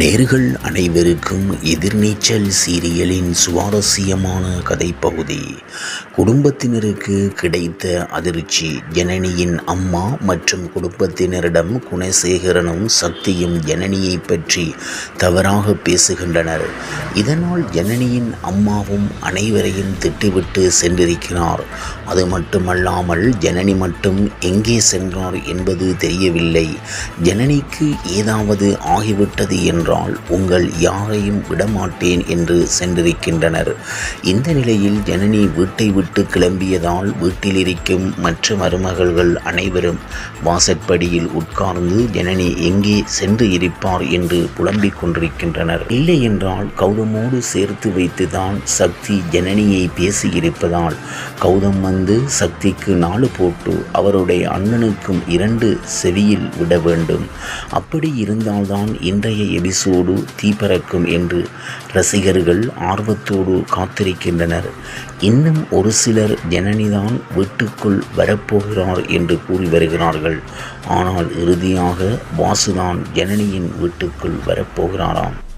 நேர்கள் அனைவருக்கும் எதிர்நீச்சல் சீரியலின் சுவாரஸ்யமான கதைப்பகுதி. குடும்பத்தினருக்கு கிடைத்த அதிர்ச்சி ஜனனியின் அம்மா மற்றும் குடும்பத்தினரிடம் குணசேகரனும் சக்தியும் ஜனனியை பற்றி தவறாக பேசுகின்றனர். இதனால் ஜனனியின் அம்மாவும் அனைவரையும் திட்டுவிட்டு சென்றிருக்கிறார். அது மட்டுமல்லாமல் ஜனனி மட்டும் எங்கே சென்றார் என்பது தெரியவில்லை. ஜனனிக்கு ஏதாவது ஆகிவிட்டது என்று என்றால் உங்கள் யாரையும் விடமாட்டேன் என்று சென்றிருக்கின்றனர். இந்த நிலையில் ஜனனி வீட்டை விட்டு கிளம்பியதால் வீட்டில் இருக்கும் மற்ற மருமகள்கள் அனைவரும் வாசற்படியில் உட்கார்ந்து ஜனனி எங்கே சென்று இருப்பார் என்று புலம்பிக் கொண்டிருக்கின்றனர். இல்லை என்றால் கௌதமோடு சேர்த்து வைத்துதான் சக்தி ஜனனியை பேசியிருப்பதால் கௌதம் வந்து சக்திக்கு நாலு போட்டு அவருடைய அண்ணனுக்கும் இரண்டு செவியில் விட வேண்டும். அப்படி இருந்தால்தான் இன்றைய எபிசோட் தீபறக்கும் என்று ரசிகர்கள் ஆர்வத்தோடு காத்திருக்கின்றனர். இன்னும் ஒரு சிலர் ஜனனிதான் வீட்டுக்குள் வரப்போகிறார் என்று கூறி வருகிறார்கள். ஆனால் இறுதியாக வாசுதான் ஜனனியின் வீட்டுக்குள் வரப்போகிறாராம்.